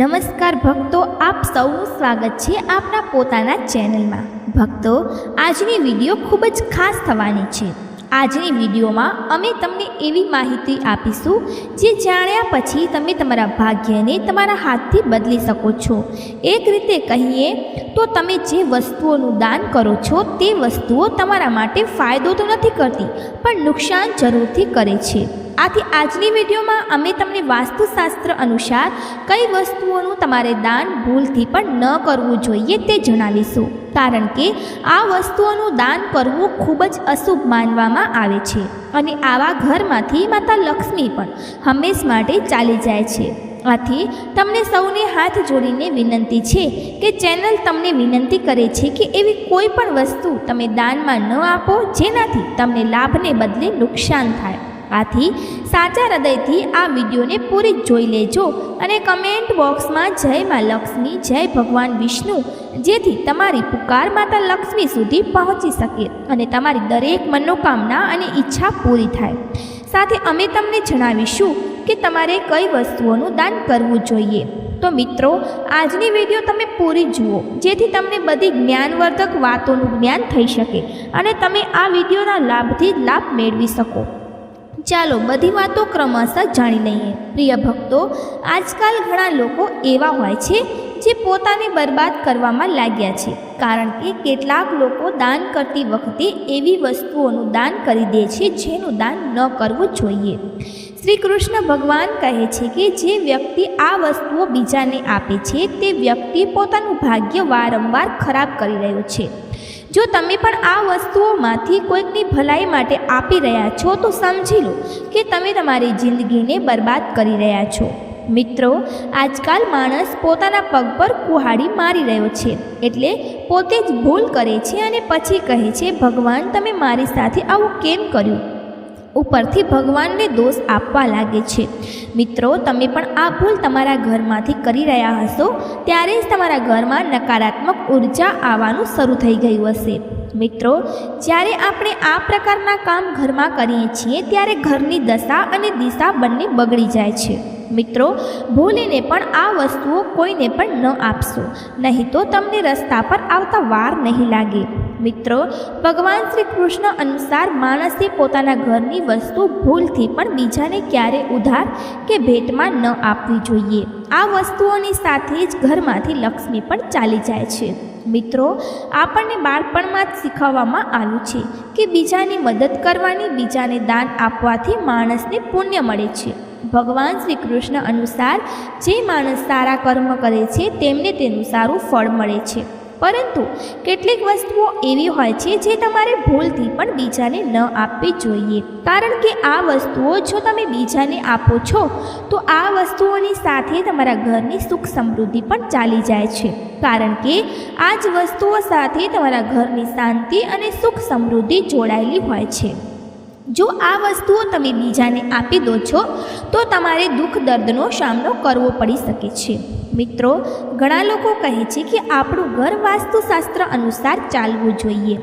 નમસ્કાર ભક્તો, આપ સૌનું સ્વાગત છે આપના પોતાના ચેનલમાં. ભક્તો, આજની વીડિયો ખૂબ જ ખાસ થવાની છે. આજની વિડીયોમાં અમે તમને એવી માહિતી આપીશું જે જાણ્યા પછી તમે તમારા ભાગ્યને તમારા હાથથી બદલી શકો છો. એક રીતે કહીએ તો તમે જે વસ્તુઓનું દાન કરો છો તે વસ્તુઓ તમારા માટે ફાયદો તો નથી કરતી, પણ નુકસાન જરૂરથી કરે છે. આથી આજની વિડીયોમાં અમે તમને વાસ્તુશાસ્ત્ર અનુસાર કઈ વસ્તુઓનું તમારે દાન ભૂલથી પણ ન કરવું જોઈએ તે જણાવીશું. કારણ કે આ વસ્તુઓનું દાન કરવું ખૂબ જ અશુભ માનવામાં આવે છે અને આવા ઘરમાંથી માતા લક્ષ્મી પણ હંમેશ માટે ચાલી જાય છે. આથી તમને સૌને હાથ જોડીને વિનંતી છે કે ચેનલ તમને વિનંતી કરે છે કે એવી કોઈ પણ વસ્તુ તમે દાનમાં ન આપો જેનાથી તમને લાભને બદલે નુકસાન થાય. આથી સાચા હૃદયથી આ વિડીયોને પૂરી જોઈ લેજો અને કમેન્ટ બોક્સમાં જય માં લક્ષ્મી, જય ભગવાન વિષ્ણુ, જેથી તમારી પુકાર માતા લક્ષ્મી સુધી પહોંચી શકે અને તમારી દરેક મનોકામના અને ઈચ્છા પૂરી થાય. સાથે અમે તમને જણાવીશું કે તમારે કઈ વસ્તુઓનું દાન કરવું જોઈએ. તો મિત્રો, આજની વીડિયો તમે પૂરી જુઓ, જેથી તમને બધી જ્ઞાનવર્ધક વાતોનું જ્ઞાન થઈ શકે અને તમે આ વિડીયોના લાભથી લાભ મેળવી શકો. ચાલો બધી વાતો ક્રમશઃ જાણી લઈએ. પ્રિય ભક્તો, આજકાલ ઘણા લોકો એવા હોય છે જે પોતાને બરબાદ કરવામાં લાગ્યા છે. કારણ કે કેટલાક લોકો દાન કરતી વખતે એવી વસ્તુઓનું દાન કરી દે છે જેનું દાન ન કરવું જોઈએ. શ્રી કૃષ્ણ ભગવાન કહે છે કે જે વ્યક્તિ આ વસ્તુઓ બીજાને આપે છે, તે વ્યક્તિ પોતાનું ભાગ્ય વારંવાર ખરાબ કરી રહ્યો છે. જો તમે પણ આ વસ્તુઓમાંથી કોઈકની ભલાઈ માટે આપી રહ્યા છો, તો સમજી લો કે તમે તમારી જિંદગીને બરબાદ કરી રહ્યા છો. મિત્રો, આજકાલ માણસ પોતાના પગ પર કુહાડી મારી રહ્યો છે, એટલે પોતે જ ભૂલ કરે છે અને પછી કહે છે, ભગવાન, તમે મારી સાથે આવું કેમ કર્યું? ઉપરથી ભગવાનને દોષ આપવા લાગે છે. મિત્રો, તમે પણ આ ભૂલ તમારા ઘરમાંથી કરી રહ્યા હશો, ત્યારે જ તમારા ઘરમાં નકારાત્મક ઊર્જા આવવાનું શરૂ થઈ ગયું હશે. મિત્રો, જ્યારે આપણે આ પ્રકારના કામ ઘરમાં કરીએ છીએ, ત્યારે ઘરની દશા અને દિશા બંને બગડી જાય છે. મિત્રો, ભૂલીને પણ આ વસ્તુઓ કોઈને પણ ન આપશો, નહીં તો તમને રસ્તા પર આવતા વાર નહીં લાગે. મિત્રો, ભગવાન શ્રી કૃષ્ણ અનુસાર માણસે પોતાના ઘરની વસ્તુ ભૂલથી પણ બીજાને ક્યારે ઉધાર કે ભેટમાં ન આપવી જોઈએ. આ વસ્તુઓની સાથે જ ઘરમાંથી લક્ષ્મી પણ ચાલી જાય છે. મિત્રો, આપણને બાળપણમાં જ શીખવવામાં આવ્યું છે કે બીજાની મદદ કરવાની, બીજાને દાન આપવાથી માણસને પુણ્ય મળે છે. ભગવાન શ્રી કૃષ્ણ અનુસાર જે માણસ સારા કર્મ કરે છે, તેમને તેનું સારું ફળ મળે છે. પરંતુ કેટલીક વસ્તુઓ એવી હોય છે જે તમારે ભૂલથી પણ બીજાને ન આપવી જોઈએ. કારણ કે આ વસ્તુઓ જો તમે બીજાને આપો છો, તો આ વસ્તુઓની સાથે તમારા ઘરની સુખ સમૃદ્ધિ પણ ચાલી જાય છે. કારણ કે આ જ વસ્તુઓ સાથે તમારા ઘરની શાંતિ અને સુખ સમૃદ્ધિ જોડાયેલી હોય છે. જો આ વસ્તુઓ તમે બીજાને આપી દો છો, તો તમારે દુઃખ દર્દનો સામનો કરવો પડી શકે છે. મિત્રો, ઘણા લોકો કહે છે કે આપણું ઘર વાસ્તુશાસ્ત્ર અનુસાર ચાલવું જોઈએ.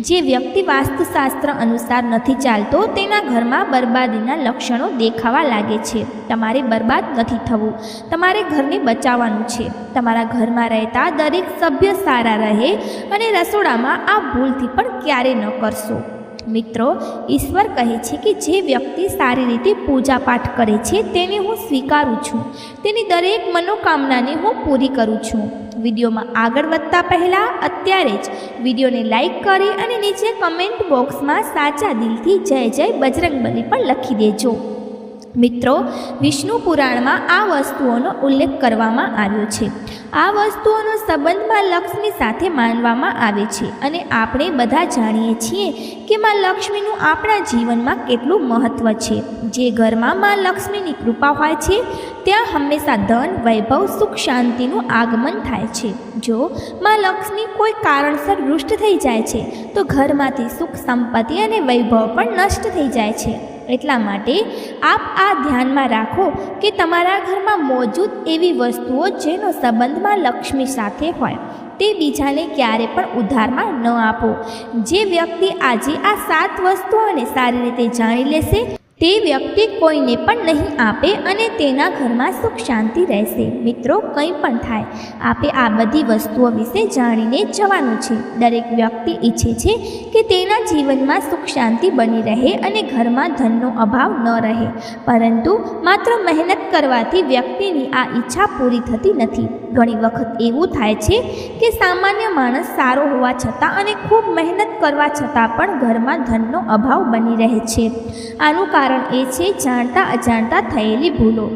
જે વ્યક્તિ વાસ્તુશાસ્ત્ર અનુસાર નથી ચાલતો, તેના ઘરમાં બરબાદીના લક્ષણો દેખાવા લાગે છે. તમારે બરબાદ નથી થવું. તમારે ઘરને બચાવવાનું છે. તમારા ઘરમાં રહેતા દરેક સભ્ય સારા રહે અને રસોડામાં આ ભૂલથી પણ ક્યારે ન કરશો. મિત્રો, ઈશ્વર કહે છે કે જે વ્યક્તિ સારી રીતે પૂજાપાઠ કરે છે, તેને હું સ્વીકારું છું. તેની દરેક મનોકામનાને હું પૂરી કરું છું. વિડીયોમાં આગળ વધતા પહેલાં અત્યારે જ વિડીયોને લાઈક કરી અને નીચે કમેન્ટ બોક્સમાં સાચા દિલથી જય જય બજરંગબલી પણ લખી દેજો. મિત્રો, વિષ્ણુ પુરાણમાં આ વસ્તુઓનો ઉલ્લેખ કરવામાં આવ્યો છે. આ વસ્તુઓનો સંબંધમાં લક્ષ્મી સાથે માનવામાં આવે છે અને આપણે બધા જાણીએ છીએ કે માં લક્ષ્મીનું આપણા જીવનમાં કેટલું મહત્ત્વ છે. જે ઘરમાં માં લક્ષ્મીની કૃપા હોય છે, ત્યાં હંમેશા ધન, વૈભવ, સુખ, શાંતિનું આગમન થાય છે. જો માં લક્ષ્મી કોઈ કારણસર વૃષ્ટ થઈ જાય છે, તો ઘરમાંથી સુખ, સંપત્તિ અને વૈભવ પણ નષ્ટ થઈ જાય છે. એટલા માટે આપ આ ધ્યાનમાં રાખો કે તમારા ઘરમાં મોજૂદ એવી વસ્તુઓ જેનો સંબંધમાં લક્ષ્મી સાથે હોય, તે બીજાને ક્યારે પણ ઉધારમાં ન આપો. જે વ્યક્તિ આજે આ સાત વસ્તુઓને સારી રીતે જાણી લેશે તે વ્યક્તિ કોઈને પણ નહીં આપે અને તેના ઘરમાં સુખ શાંતિ રહેશે. મિત્રો, કંઈ પણ થાય, આપે આ બધી વસ્તુઓ વિશે જાણીને જવાનું છે. દરેક વ્યક્તિ ઈચ્છે છે કે તેના જીવનમાં સુખ શાંતિ બની રહે અને ઘરમાં ધનનો અભાવ ન રહે. પરંતુ માત્ર મહેનત કરવાથી વ્યક્તિની આ ઈચ્છા પૂરી થતી નથી. ઘણી વખત એવું થાય છે કે સામાન્ય માણસ સારો હોવા છતાં અને ખૂબ મહેનત કરવા છતાં પણ ઘરમાં ધનનો અભાવ બની રહે છે. આનું કારણ એ છે, જાણતા અજાણતા થયેલી ભૂલો.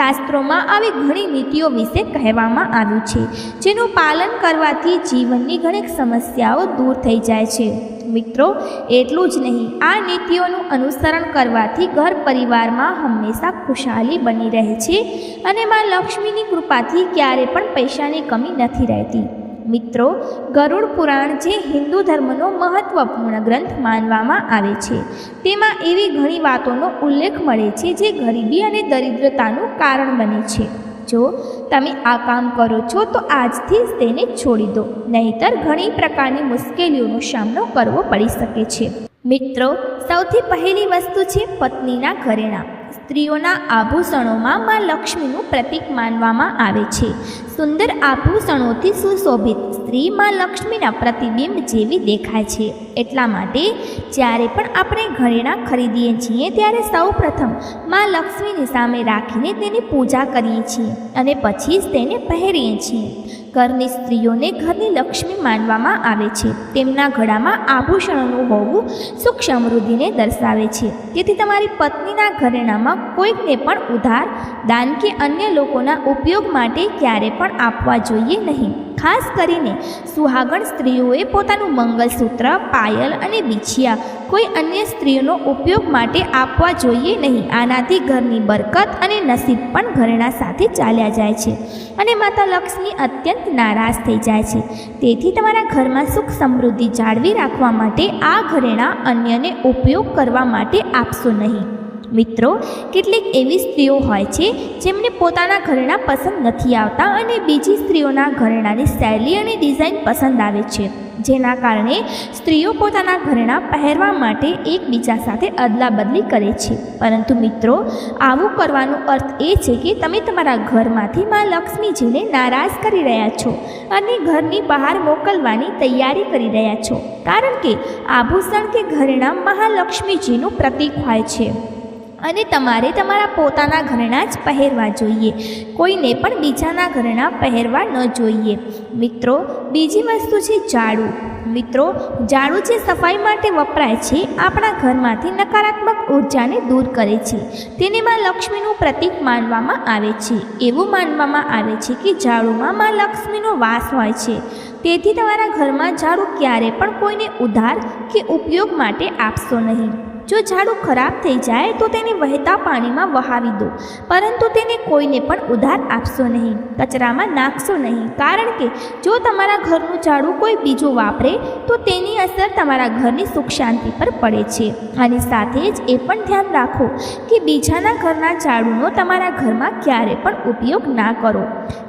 શાસ્ત્રોમાં આવી ઘણી નીતિઓ વિશે કહેવામાં આવ્યું છે, જેનું પાલન કરવાથી જીવનની ઘણી સમસ્યાઓ દૂર થઈ જાય છે. મિત્રો, એટલું જ નહીં, આ નીતિઓનું અનુસરણ કરવાથી ઘર પરિવારમાં હંમેશા ખુશહાલી બની રહે છે અને માં લક્ષ્મીની કૃપાથી ક્યારે પણ પૈસાની કમી નથી રહેતી. મિત્રો, ગરુડ પુરાણ જે હિન્દુ ધર્મનો મહત્વપૂર્ણ ગ્રંથ માનવામાં આવે છે. તેમાં એવી ઘણી વાતોનો ઉલ્લેખ મળે છે જે ગરીબી અને દરિદ્રતાનું કારણ બને છે. જો તમે આ કામ કરો છો, તો આજથી જ તેને છોડી દો, નહીતર ઘણી પ્રકારની મુશ્કેલીઓનો સામનો કરવો પડી શકે છે. મિત્રો, સૌથી પહેલી વસ્તુ છે પત્નીના ઘરેણાં. સ્ત્રીઓના આભૂષણોમાં માં લક્ષ્મીનું પ્રતીક માનવામાં આવે છે. સુંદર આભૂષણોથી સુશોભિત સ્ત્રી માં લક્ષ્મીના પ્રતિબિંબ જેવી દેખાય છે. એટલા માટે જ્યારે પણ આપણે ઘરેણાં ખરીદીએ છીએ ત્યારે સૌ પ્રથમમાં લક્ષ્મીની સામે રાખીને તેની પૂજા કરીએ છીએ અને પછી જ તેને પહેરીએ છીએ. ઘરની સ્ત્રીઓને ઘરની લક્ષ્મી માનવામાં આવે છે. તેમના ગળામાં આભૂષણોનું હોવું સુખ સમૃદ્ધિને દર્શાવે છે. તેથી તમારી પત્નીના ઘરેણામાં કોઈકને પણ ઉધાર, દાન કે અન્ય લોકોના ઉપયોગ માટે ક્યારે પણ આપવા જોઈએ નહીં. ખાસ કરીને સુહાગણ સ્ત્રીઓએ પોતાનું મંગલસૂત્ર, પાયલ અને બીછિયા કોઈ અન્ય સ્ત્રીઓનો ઉપયોગ માટે આપવા જોઈએ નહીં. આનાથી ઘરની બરકત અને નસીબ પણ ઘરેણા સાથે ચાલ્યા જાય છે. અને માતા લક્ષ્મી અત્યંત નારાજ થઈ જાય છે. તેથી તમારા ઘરમાં સુખ સમૃદ્ધિ જાળવી રાખવા માટે આ ઘરેણાં અન્યને ઉપયોગ કરવા માટે આપશો નહીં. મિત્રો, કેટલીક એવી સ્ત્રીઓ હોય છે જેમને પોતાના ઘરેણાં પસંદ નથી આવતા અને બીજી સ્ત્રીઓના ઘરેણાંની શૈલી અને ડિઝાઇન પસંદ આવે છે. જેના કારણે સ્ત્રીઓ પોતાના ઘરેણાં પહેરવા માટે એકબીજા સાથે અદલાબદલી કરે છે. પરંતુ મિત્રો, આવું કરવાનો અર્થ એ છે કે તમે તમારા ઘરમાંથી માં લક્ષ્મીજીને નારાજ કરી રહ્યા છો અને ઘરની બહાર મોકલવાની તૈયારી કરી રહ્યા છો. કારણ કે આભૂષણ કે ઘરેણાં મહાલક્ષ્મીજીનું પ્રતીક હોય છે. અને તમારે તમારા પોતાના ઘરેણાં જ પહેરવા જોઈએ. કોઈને પણ બીજાના ઘરેણાં પહેરવા ન જોઈએ. મિત્રો, બીજી વસ્તુ છે ઝાડુ. મિત્રો, ઝાડુ જે સફાઈ માટે વપરાય છે, આપણા ઘરમાંથી નકારાત્મક ઉર્જાને દૂર કરે છે. તેને માં લક્ષ્મીનું પ્રતીક માનવામાં આવે છે. એવું માનવામાં આવે છે કે ઝાડુમાં માં લક્ષ્મીનો વાસ હોય છે. તેથી તમારા ઘરમાં ઝાડુ ક્યારે પણ કોઈને ઉધાર કે ઉપયોગ માટે આપશો નહીં. જો ઝાડુ ખરાબ થઈ જાય તો તેને વહેતા પાણીમાં વહાવી દો. પરંતુ તેને કોઈને પણ ઉધાર આપશો નહીં. કચરામાં નાખશો નહીં. કારણ કે જો તમારા ઘરનું ઝાડુ કોઈ બીજું વાપરે, તો તેની અસર તમારા ઘરની સુખ શાંતિ પર પડે છે. અને સાથે જ એ પણ ધ્યાન રાખો કે બીજાના ઘરના ઝાડુનો તમારા ઘરમાં ક્યારે પણ ઉપયોગ ના કરો.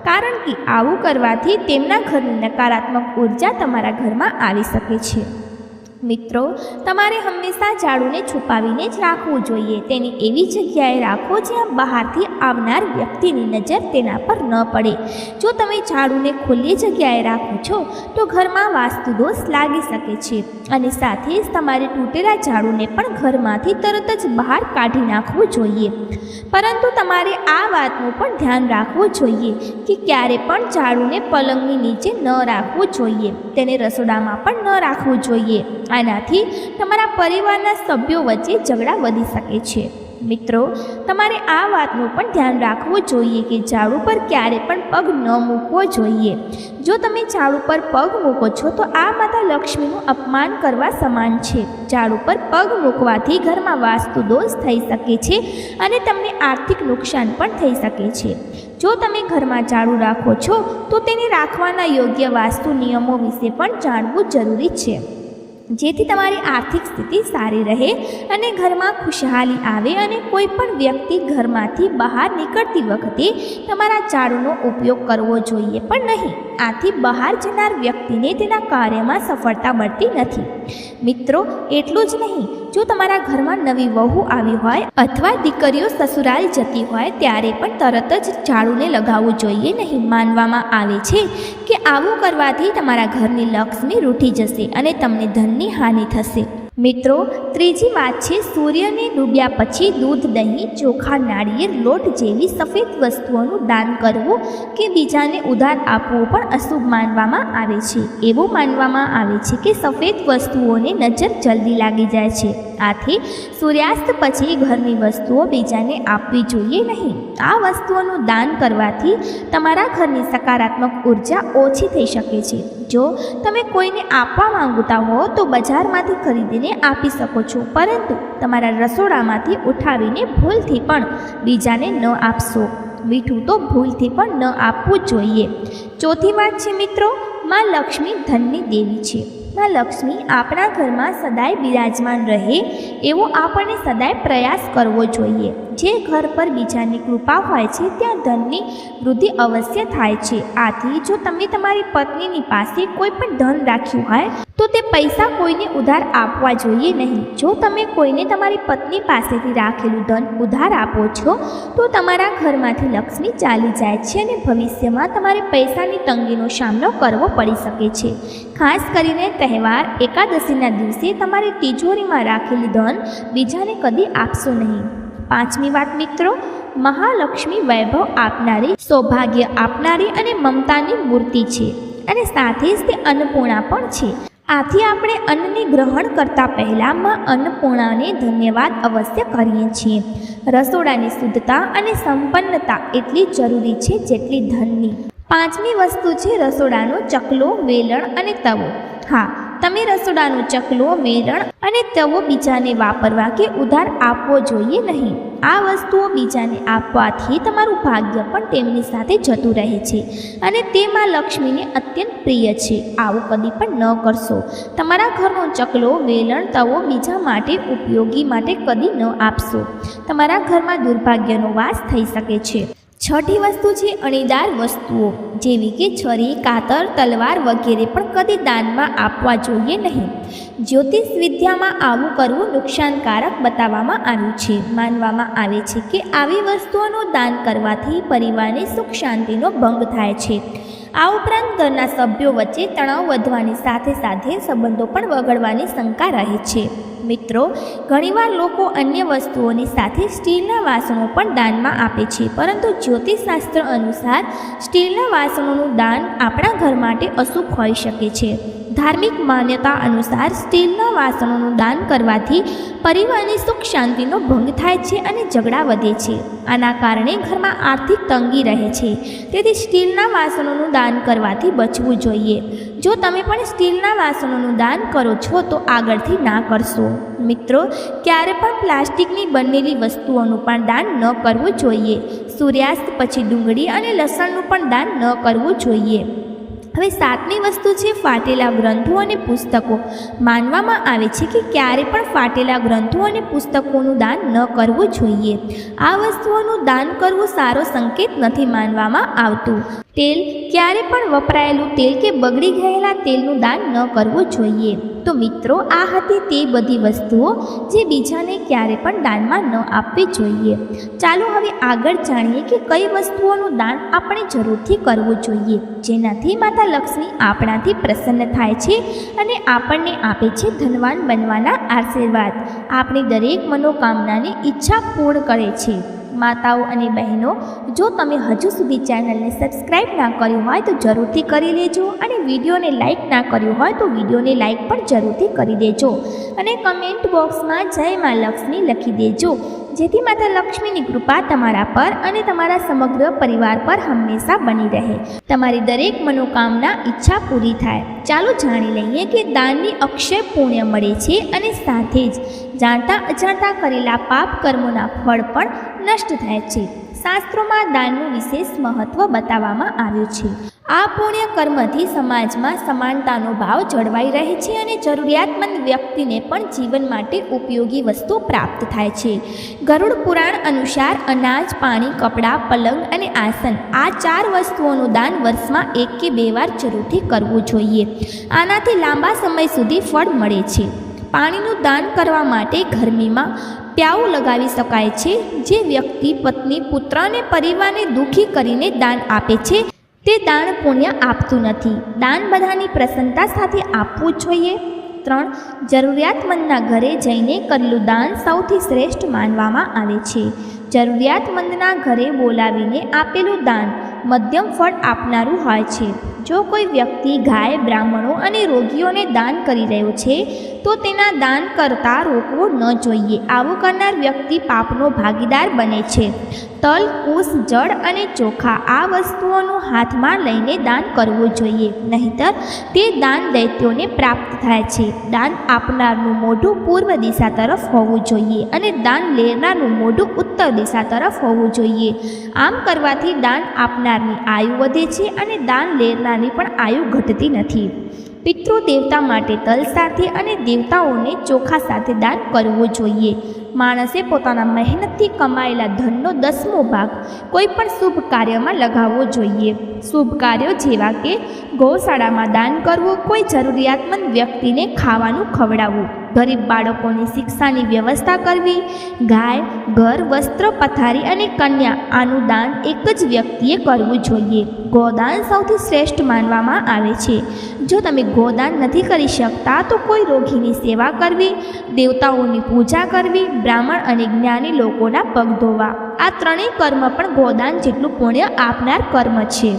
કારણ કે આવું કરવાથી તેમના ઘરની નકારાત્મક ઊર્જા તમારા ઘરમાં આવી શકે છે. મિત્રો, તમારે હંમેશા ઝાડુને છુપાવીને જ રાખવું જોઈએ. તેને એવી જગ્યાએ રાખો જ્યાં બહારથી આવનાર વ્યક્તિની નજર તેના પર ન પડે. જો તમે ઝાડુને ખુલ્લી જગ્યાએ રાખો છો, તો ઘરમાં વાસ્તુ દોષ લાગી શકે છે અને સાથે જ તમારે તૂટેલા ઝાડુને પણ ઘરમાંથી તરત જ બહાર કાઢી નાખવું જોઈએ. પરંતુ તમારે આ વાતનું પણ ધ્યાન રાખવું જોઈએ કે ક્યારે પણ ઝાડુને પલંગની નીચે ન રાખવું જોઈએ. તેને રસોડામાં પણ ન રાખવું જોઈએ. આનાથી તમારા પરિવારના સભ્યો વચ્ચે ઝઘડા વધી શકે છે. મિત્રો, તમારે આ વાતનું પણ ધ્યાન રાખવું જોઈએ કે ઝાડુ પર ક્યારે પણ પગ ન મૂકવો જોઈએ. જો તમે ઝાડુ પર પગ મૂકો છો, તો આ માતા લક્ષ્મીનું અપમાન કરવા સમાન છે. ઝાડુ પર પગ મૂકવાથી ઘરમાં વાસ્તુ દોષ થઈ શકે છે અને તમને આર્થિક નુકસાન પણ થઈ શકે છે. જો તમે ઘરમાં ઝાડુ રાખો છો, તો તેને રાખવાના યોગ્ય વાસ્તુ નિયમો વિશે પણ જાણવું જરૂરી છે. જેથી તમારી આર્થિક સ્થિતિ સારી રહે અને ઘરમાં ખુશહાલી આવે અને કોઈ પણ વ્યક્તિ ઘરમાંથી બહાર નીકળતી વખતે તમારા ઝાડુનો ઉપયોગ કરવો જોઈએ પણ નહીં. આથી બહાર જનાર વ્યક્તિને તેના કાર્યમાં સફળતા મળતી નથી. મિત્રો, એટલું જ નહીં. જો તમારા ઘરમાં નવી વહુ આવી હોય અથવા દીકરીઓ સસુરાલ જતી હોય, ત્યારે પણ તરત જ ઝાડુને લગાવવું જોઈએ નહીં, માનવામાં આવે છે. કે આવું કરવાથી તમારા ઘરની લક્ષ્મી રૂઠી જશે અને તમને ધનની હાનિ થશે. મિત્રો, ત્રીજી વાત છે, સૂર્યને ડૂબ્યા પછી દૂધ, દહીં, ચોખા, નાળિયેર, લોટ જેવી સફેદ વસ્તુઓનું દાન કરવું કે બીજાને ઉધાર આપવું પણ અશુભ માનવામાં આવે છે. એવું માનવામાં આવે છે કે સફેદ વસ્તુઓને નજર જલ્દી લાગી જાય છે. આથી સૂર્યાસ્ત પછી ઘરની વસ્તુઓ બીજાને આપવી જોઈએ નહીં. આ વસ્તુઓનું દાન કરવાથી તમારા ઘરની સકારાત્મક ઊર્જા ઓછી થઈ શકે છે. જો તમે કોઈને આપવા માંગતા હો તો બજારમાંથી ખરીદીને આપી શકો છો. પરંતુ તમારા રસોડામાંથી ઉઠાવીને ભૂલથી પણ બીજાને ન આપશો. મીઠું તો ભૂલથી પણ ન આપવું જોઈએ. ચોથી વાત છે મિત્રો, માં લક્ષ્મી ધનની દેવી છે. માં લક્ષ્મી આપણા ઘરમાં સદાય બિરાજમાન રહે એવો આપણને સદાય પ્રયાસ કરવો જોઈએ. જે ઘર પર બીજાની કૃપા હોય છે, ત્યાં ધનની વૃદ્ધિ અવશ્ય થાય છે. આથી, જો તમે તમારી પત્નીની પાસે કોઈ પણ ધન રાખ્યું હોય, તો તે પૈસા કોઈને ઉધાર આપવા જોઈએ નહીં. જો તમે કોઈને તમારી પત્ની પાસેથી રાખેલું ધન ઉધાર આપો છો, તો તમારા ઘરમાંથી લક્ષ્મી ચાલી જાય છે અને ભવિષ્યમાં તમારે પૈસાની તંગીનો સામનો કરવો પડી શકે છે. ખાસ કરીને તહેવાર એકાદશીના દિવસે તમારી તિજોરીમાં રાખેલી ધન બીજાને કદી આપશો નહીં. પાંચમી વાત મિત્રો, મહાલક્ષ્મી વૈભવ આપનારી, સૌભાગ્ય આપનારી અને મમતાની મૂર્તિ છે અને સાથે જ તે અન્નપૂર્ણા પણ છે. આથી આપણે અન્નને ગ્રહણ કરતા પહેલાં માં અન્નપૂર્ણાને ધન્યવાદ અવશ્ય કરીએ છીએ. રસોડાની શુદ્ધતા અને સંપન્નતા એટલી જરૂરી છે જેટલી ધનની. પાંચમી વસ્તુ છે રસોડાનો ચકલો, વેલણ અને તવો. હા તમે રસોડાનો ચકલો, વેલણ અને તવો બીજાને વાપરવા કે ઉધાર આપવો જોઈએ નહીં. આ વસ્તુઓ બીજાને આપવાથી તમારું ભાગ્ય પણ તેમની સાથે જતું રહે છે અને તેમાં લક્ષ્મીને અત્યંત પ્રિય છે. આવું કદી પણ ન કરશો. તમારા ઘરનો ચકલો, વેલણ, તવો બીજા માટે ઉપયોગી માટે કદી ન આપશો. તમારા ઘરમાં દુર્ભાગ્યનો વાસ થઈ શકે છે. છઠ્ઠી વસ્તુ છે અણીદાર વસ્તુઓ, જેવી કે છરી, કાતર, તલવાર વગેરે પણ કદી દાનમાં આપવા જોઈએ નહીં. જ્યોતિષ વિદ્યામાં આવું કરવું નુકસાનકારક બતાવવામાં આવ્યું છે. માનવામાં આવે છે કે આવી વસ્તુઓનું દાન કરવાથી પરિવારની સુખ શાંતિનો ભંગ થાય છે. આ ઉપરાંત ઘરના સભ્યો વચ્ચે તણાવ વધવાની સાથે સાથે સંબંધો પણ બગડવાની શંકા રહે છે. મિત્રો, ઘણીવાર લોકો અન્ય વસ્તુઓની સાથે સ્ટીલના વાસણો પણ દાનમાં આપે છે, પરંતુ જ્યોતિષશાસ્ત્ર અનુસાર સ્ટીલના વાસણોનું દાન આપણા ઘર માટે અશુભ હોઈ શકે છે. ધાર્મિક માન્યતા અનુસાર સ્ટીલના વાસણોનું દાન કરવાથી પરિવારની સુખ શાંતિનો ભંગ થાય છે અને ઝઘડા વધે છે. આના કારણે ઘરમાં આર્થિક તંગી રહે છે. તેથી સ્ટીલના વાસણોનું દાન કરવાથી બચવું જોઈએ. જો તમે પણ સ્ટીલના વાસણોનું દાન કરો છો, તો આગળથી ના કરશો. મિત્રો, ક્યારે પણ પ્લાસ્ટિકની બનેલી વસ્તુઓનું પણ દાન ન કરવું જોઈએ. સૂર્યાસ્ત પછી ડુંગળી અને લસણનું પણ દાન ન કરવું જોઈએ. હવે સાતમી વસ્તુ છે ફાટેલા ગ્રંથો અને પુસ્તકો. માનવામાં આવે છે કે ક્યારે પણ ફાટેલા ગ્રંથો અને પુસ્તકોનું દાન ન કરવું જોઈએ. આ વસ્તુઓનું દાન કરવું સારો સંકેત નથી માનવામાં આવતું. તેલ ક્યારે પણ વપરાયેલું તેલ કે બગડી ગયેલા તેલનું દાન ન કરવું જોઈએ. તો મિત્રો, આ હતી તે બધી વસ્તુઓ જે બીજાને ક્યારે પણ દાનમાં ન આપવી જોઈએ. ચાલો હવે આગળ જાણીએ કે કઈ વસ્તુઓનું દાન આપણે જરૂરથી કરવું જોઈએ. જેનાથી માતા લક્ષ્મી આપણાથી પ્રસન્ન થાય છે અને આપણને આપે છે ધનવાન બનવાના આશીર્વાદ. આપણી દરેક મનોકામનાની ઈચ્છા પૂર્ણ કરે છે. માતાઓ અને બહેનો, જો તમે હજુ સુધી ચેનલને સબસ્ક્રાઈબ ના કર્યું હોય તો જરૂરથી કરી લેજો અને વિડીયોને લાઇક ના કર્યું હોય તો વિડીયોને લાઇક પણ જરૂરથી કરી દેજો. અને કમેન્ટ બોક્સમાં જય મા લક્ષ્મી લખી દેજો. જેથી માતા લક્ષ્મીની કૃપા તમારા પર અને તમારા સમગ્ર પરિવાર પર હંમેશા બની રહે. તમારી દરેક મનોકામના ઈચ્છા પૂરી થાય. ચાલો જાણી લઈએ કે દાનની અક્ષય પુણ્ય મળે છે અને સાથે જ જાણતા અજાણતા કરેલા પાપ કર્મોના ફળ પણ નષ્ટ થાય છે. શાસ્ત્રોમાં દાનનું વિશેષ મહત્ત્વ બતાવવામાં આવ્યું છે. આ પુણ્ય કર્મથી સમાજમાં સમાનતાનો ભાવ જળવાઈ રહે છે અને જરૂરિયાતમંદ વ્યક્તિને પણ જીવન માટે ઉપયોગી વસ્તુ પ્રાપ્ત થાય છે. ગરુડ પુરાણ અનુસાર અનાજ, પાણી, કપડાં, પલંગ અને આસન આ ચાર વસ્તુઓનું દાન વર્ષમાં એક કે બે વાર જરૂરથી કરવું જોઈએ. આનાથી લાંબા સમય સુધી ફળ મળે છે. પાણીનું દાન કરવા માટે ગરમીમાં પ્યાઉ લગાવી શકાય છે, જે વ્યક્તિ પત્ની પુત્ર અને પરિવારને દુઃખી કરીને દાન આપે છે. તે દાન પુણ્ય આપતું નથી. દાન બધાની પ્રસન્નતા સાથે આપવું જોઈએ. ત્રણ, જરૂરિયાતમંદના ઘરે જઈને કરેલું દાન સૌથી શ્રેષ્ઠ માનવામાં આવે છે. જરૂરિયાતમંદના ઘરે બોલાવીને આપેલું દાન મધ્યમ ફળ આપનારું હોય છે. જો કોઈ વ્યક્તિ ગાય, બ્રાહ્મણો અને રોગીઓને દાન કરી રહ્યો છે, તો તેના દાન કરતાં રોકવો ન જોઈએ. આવું કરનાર વ્યક્તિ પાપનો ભાગીદાર બને છે. તલ કુશ જળ અને ચોખા આ વસ્તુઓનું હાથમાં લઈને દાન કરવું જોઈએ. નહીતર તે દાન દૈત્યોને પ્રાપ્ત થાય છે. દાન આપનારનું મોઢું પૂર્વ દિશા તરફ હોવું જોઈએ અને દાન લેનારનું મોઢું ઉત્તર દિશા તરફ હોવું જોઈએ. આમ કરવાથી દાન આપનારની આયુ વધે છે અને દાન લેનારની પણ આયુ ઘટતી નથી. પિતૃ દેવતા માટે તલ સાથે અને દેવતાઓને ચોખા સાથે દાન કરવું જોઈએ. માણસે પોતાના મહેનતથી કમાયેલા ધનનો દસમો ભાગ કોઈ પણ શુભ કાર્યમાં લગાવવો જોઈએ. શુભ કાર્યો જેવા કે ગૌશાળામાં દાન કરવું, કોઈ જરૂરિયાતમંદ વ્યક્તિને ખાવાનું ખવડાવવું, ગરીબ બાળકોની શિક્ષાની વ્યવસ્થા કરવી, ગાય, ઘર, વસ્ત્ર, પથારી અને કન્યા આનું દાન એક જ વ્યક્તિએ કરવું જોઈએ. ગોદાન સૌથી શ્રેષ્ઠ માનવામાં આવે છે. જો તમે ગોદાન નથી કરી શકતા તો કોઈ રોગીની સેવા કરવી, દેવતાઓની પૂજા કરવી બ્રાહ્મણ અને જ્ઞાની લોકોના પગ ધોવા. આ ત્રણેય કર્મ પણ ગોદાન જેટલું પુણ્ય આપનાર કર્મ છે.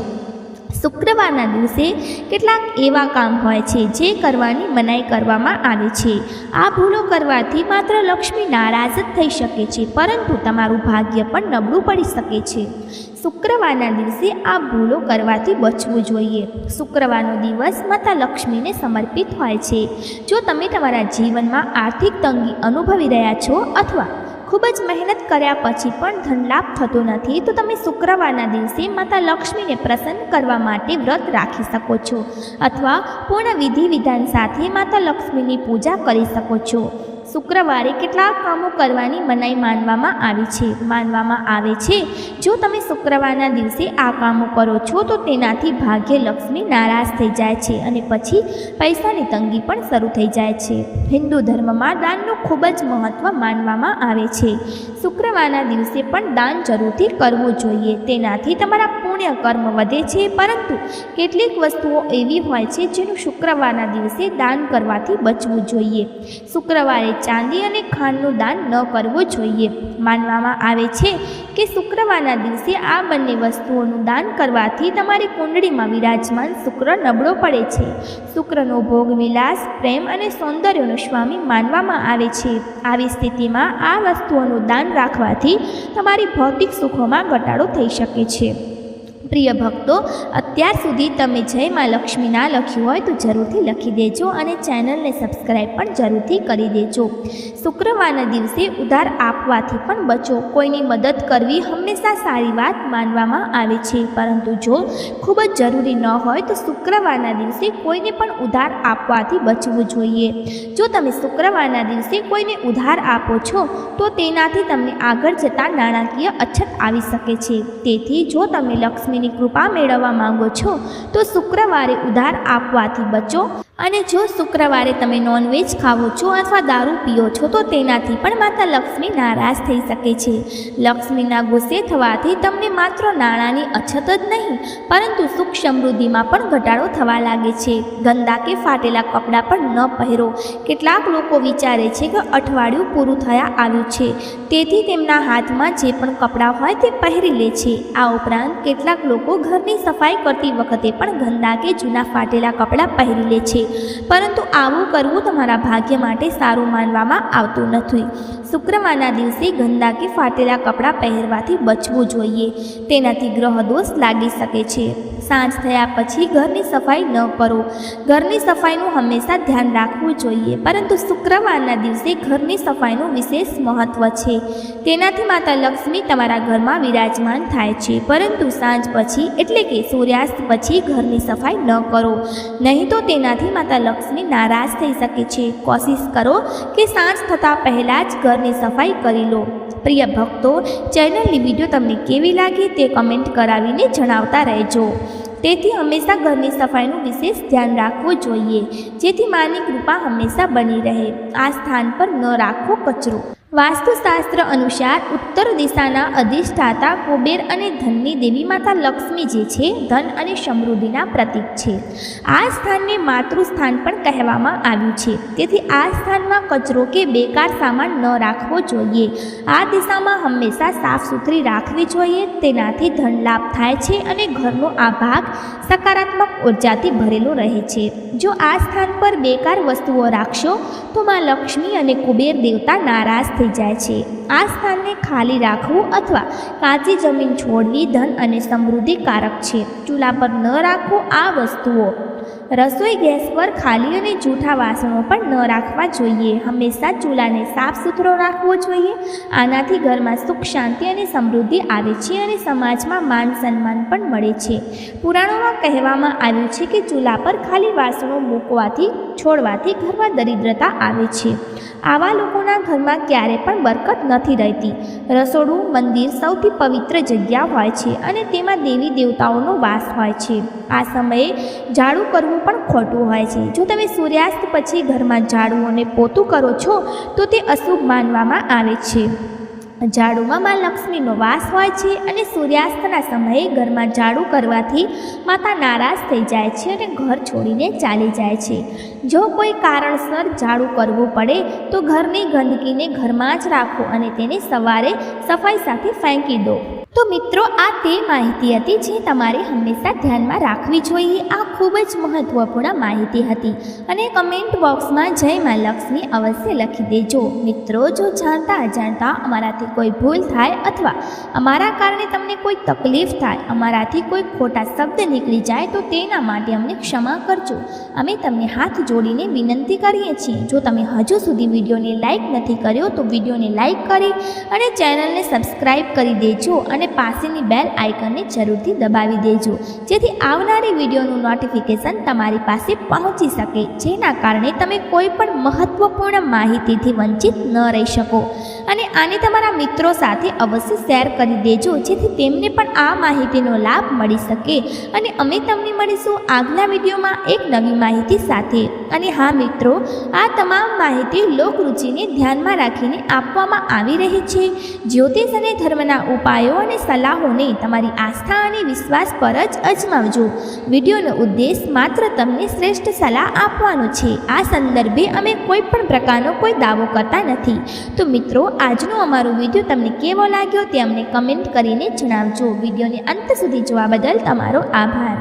શુક્રવારના દિવસે કેટલાક એવા કામ હોય છે જે કરવાની મનાઈ કરવામાં આવે છે. આ ભૂલો કરવાથી માત્ર લક્ષ્મી નારાજ જ થઈ શકે છે, પરંતુ તમારું ભાગ્ય પણ નબળું પડી શકે છે. શુક્રવારના દિવસે આ ભૂલો કરવાથી બચવું જોઈએ. શુક્રવારનો દિવસ માતા લક્ષ્મીને સમર્પિત હોય છે. જો તમે તમારા જીવનમાં આર્થિક તંગી અનુભવી રહ્યા છો અથવા ખૂબ જ મહેનત કર્યા પછી પણ ધનલાભ થતો નથી, તો તમે શુક્રવારના દિવસે માતા લક્ષ્મીને પ્રસન્ન કરવા માટે વ્રત રાખી શકો છો અથવા પૂર્ણ વિધિ વિધાન સાથે માતા લક્ષ્મીની પૂજા કરી શકો છો. શુક્રવારે કેટલાક કામો કરવાની મનાઈ માનવામાં આવી છે. માનવામાં આવે છે, જો તમે શુક્રવારના દિવસે આ કામો કરો છો, તો તેનાથી ભાગ્ય લક્ષ્મી નારાજ થઈ જાય છે અને પછી પૈસાની તંગી પણ શરૂ થઈ જાય છે. હિન્દુ ધર્મમાં દાનનું ખૂબ જ મહત્ત્વ માનવામાં આવે છે. શુક્રવારના દિવસે પણ દાન જરૂરથી કરવું જોઈએ. તેનાથી તમારા પુણ્ય કર્મ વધે છે, પરંતુ કેટલીક વસ્તુઓ એવી હોય છે જેનું શુક્રવારના દિવસે દાન કરવાથી બચવું જોઈએ. શુક્રવારે ચાંદી અને ખાંડનું દાન ન કરવું જોઈએ. માનવામાં આવે છે કે શુક્રવારના દિવસે આ બંને વસ્તુઓનું દાન કરવાથી તમારી કુંડળીમાં વિરાજમાન શુક્ર નબળો પડે છે. શુક્રનો ભોગ વિલાસ, પ્રેમ અને સૌંદર્યનો સ્વામી માનવામાં આવે છે. આવી સ્થિતિમાં આ વસ્તુઓનું દાન રાખવાથી તમારી ભૌતિક સુખોમાં ઘટાડો થઈ શકે છે. પ્રિય ભક્તો, અત્યાર સુધી તમે જય માં લક્ષ્મી ના લખ્યું હોય તો જરૂરથી લખી દેજો અને ચેનલને સબસ્ક્રાઈબ પણ જરૂરથી કરી દેજો. શુક્રવારના દિવસે ઉધાર આપવાથી પણ બચો. કોઈની મદદ કરવી હંમેશા સારી વાત માનવામાં આવે છે. પરંતુ જો ખૂબ જ જરૂરી ન હોય તો શુક્રવારના દિવસે કોઈને પણ ઉધાર આપવાથી બચવું જોઈએ. જો તમે શુક્રવારના દિવસે કોઈને ઉધાર આપો છો, તો તેનાથી તમને આગળ જતાં નાણાકીય અછત આવી શકે છે. તેથી જો તમે લક્ષ્મીની કૃપા મેળવવા માંગો છો, તો શુક્રવારે ઉધાર આપવાથી બચો. અને જો શુક્રવારે તમે નોનવેજ ખાવો છો અથવા દારૂ પીઓ છો, તો તેનાથી પણ માતા લક્ષ્મી નારાજ થઈ શકે છે. લક્ષ્મીના ગુસ્સે થવાથી તમને માત્ર નાણાંની અછત જ નહીં, પરંતુ સુખ સમૃદ્ધિમાં પણ ઘટાડો થવા લાગે છે. ગંદા કે ફાટેલા કપડાં પણ ન પહેરો. કેટલાક લોકો વિચારે છે કે અઠવાડિયું પૂરું થયા આવ્યું છે. તેથી તેમના હાથમાં જે પણ કપડાં હોય તે પહેરી લે છે. આ ઉપરાંત કેટલાક લોકો ઘરની સફાઈ કરતી વખતે પણ ગંદા કે જૂના ફાટેલા કપડાં પહેરી લે છે. પરંતુ આવું કરવું તમારા ભાગ્ય માટે સારું માનવામાં આવતું નથી. શુક્રવારના દિવસે ગંદા કે ફાટેલા કપડાં પહેરવાથી બચવું જોઈએ. તેનાથી ગ્રહદોષ લાગી શકે છે. સાંજ થયા પછી ઘરની સફાઈ ન કરો. ઘરની સફાઈનું હંમેશા ધ્યાન રાખવું જોઈએ. પરંતુ શુક્રવારના દિવસે ઘરની સફાઈનું વિશેષ મહત્ત્વ છે. તેનાથી માતા લક્ષ્મી તમારા ઘરમાં વિરાજમાન થાય છે. પરંતુ સાંજ પછી એટલે કે સૂર્યાસ્ત પછી ઘરની સફાઈ ન કરો. નહીં તો તેનાથી માતા લક્ષ્મી નારાજ થઈ શકે છે. કોશિશ કરો કે સાંજ થતાં પહેલાં જ ઘરની સફાઈ કરી લો. પ્રિય ભક્તો, ચેનલની વીડિયો તમને કેવી લાગી તે કમેન્ટ કરાવીને જણાવતા રહેજો. તેથી હંમેશા ઘરની સફાઈનું વિશેષ ધ્યાન રાખવું જોઈએ. જેથી માની કૃપા હંમેશા બની રહે. આ સ્થાન પર ન રાખો કચરો. વાસ્તુશાસ્ત્ર અનુસાર ઉત્તર દિશાના અધિષ્ઠાતા કુબેર અને ધનની દેવી માતા લક્ષ્મી જે છે, ધન અને સમૃદ્ધિના પ્રતીક છે. આ સ્થાનને માતૃસ્થાન પણ કહેવામાં આવ્યું છે. તેથી આ સ્થાનમાં કચરો કે બેકાર સામાન ન રાખવો જોઈએ. આ દિશામાં હંમેશા સાફ સુથરી રાખવી જોઈએ. તેનાથી ધન લાભ થાય છે અને ઘરનો આ ભાગ સકારાત્મક ઉર્જાથી ભરેલો રહે છે. જો આ સ્થાન પર બેકાર વસ્તુઓ રાખશો, તો માં લક્ષ્મી અને કુબેર દેવતા નારાજ થઈ જાય છે. આ સ્થાનને ખાલી રાખવું અથવા કાચી જમીન છોડવી ધન અને સમૃદ્ધિકારક છે. ચૂલા પર ન રાખો આ વસ્તુઓ. રસોઈ ગેસ પર ખાલી અને જૂઠા વાસણો પણ ન રાખવા જોઈએ. હંમેશા ચૂલાને સાફ સુથરો રાખવો જોઈએ. આનાથી ઘરમાં સુખ, શાંતિ અને સમૃદ્ધિ આવે છે અને સમાજમાં માન સન્માન પણ મળે છે. પુરાણોમાં કહેવામાં આવ્યું છે કે ચૂલા પર ખાલી વાસણો મૂકવાથી, છોડવાથી ઘરમાં દરિદ્રતા આવે છે. આવા લોકોના ઘરમાં ક્યારે પણ બરકત નથી રહેતી. રસોડું, મંદિર સૌથી પવિત્ર જગ્યા હોય છે અને તેમાં દેવી દેવતાઓનો વાસ હોય છે. આ સમયે ઝાડુ કરવું પણ ખોટું હોય છે. જો તમે સૂર્યાસ્ત પછી ઘરમાં ઝાડુ અને પોતું કરો છો, તો તે અશુભ માનવામાં આવે છે. ઝાડુમાં માં લક્ષ્મીનો વાસ હોય છે અને સૂર્યાસ્તના સમયે ઘરમાં ઝાડુ કરવાથી માતા નારાજ થઈ જાય છે અને ઘર છોડીને ચાલી જાય છે. જો કોઈ કારણસર ઝાડુ કરવું પડે, તો ઘરની ગંદકીને ઘરમાં જ રાખો અને તેને સવારે સફાઈ સાથે ફેંકી દો. તો મિત્રો, આ તે માહિતી હતી જે તમારે હંમેશા ધ્યાનમાં રાખવી જોઈએ. આ ખૂબ જ મહત્ત્વપૂર્ણ માહિતી હતી અને કમેન્ટ બોક્સમાં જય માં લક્ષ્મી અવશ્ય લખી દેજો. મિત્રો, જો જાણતા અજાણતા અમારાથી કોઈ ભૂલ થાય અથવા અમારા કારણે તમને કોઈ તકલીફ થાય, અમારાથી કોઈ ખોટા શબ્દ નીકળી જાય, તો તેના માટે અમને ક્ષમા કરજો. અમે તમને હાથ જોડીને વિનંતી કરીએ છીએ. જો તમે હજુ સુધી વિડીયોને લાઇક નથી કર્યો, તો વિડીયોને લાઇક કરી અને ચેનલને સબસ્ક્રાઈબ કરી દેજો અને પાસેની બેલ આઇકનને જરૂરથી દબાવી દેજો. જેથી આવનારી વિડીયોનું નોટિફિકેશન તમારી પાસે પહોંચી શકે, જેના કારણે તમે કોઈ પણ મહત્ત્વપૂર્ણ માહિતીથી વંચિત ન રહી શકો. અને આને તમારા મિત્રો સાથે અવશ્ય શેર કરી દેજો, જેથી તેમને પણ આ માહિતીનો લાભ મળી શકે. અને અમે તમને મળીશું આગલા વિડીયોમાં એક નવી માહિતી સાથે. અને હા, મિત્રો, આ તમામ માહિતી લોકરુચિને ધ્યાનમાં રાખીને આપવામાં આવી રહી છે. જ્યોતિષ અને ધર્મના ઉપાયો અને સલાહોને તમારી આસ્થા અને વિશ્વાસ પર જ અજમાવજો. વિડીયોનો ઉદ્દેશ માત્ર તમને શ્રેષ્ઠ સલાહ આપવાનો છે. આ સંદર્ભે અમે કોઈ પણ પ્રકારનો કોઈ દાવો કરતા નથી. તો મિત્રો આજનો અમારો વીડિયો તમને કેવો લાગ્યો તે અમને કમેન્ટ કરીને જણાવજો. વિડીયોને અંત સુધી જોવા બદલ તમારો આભાર.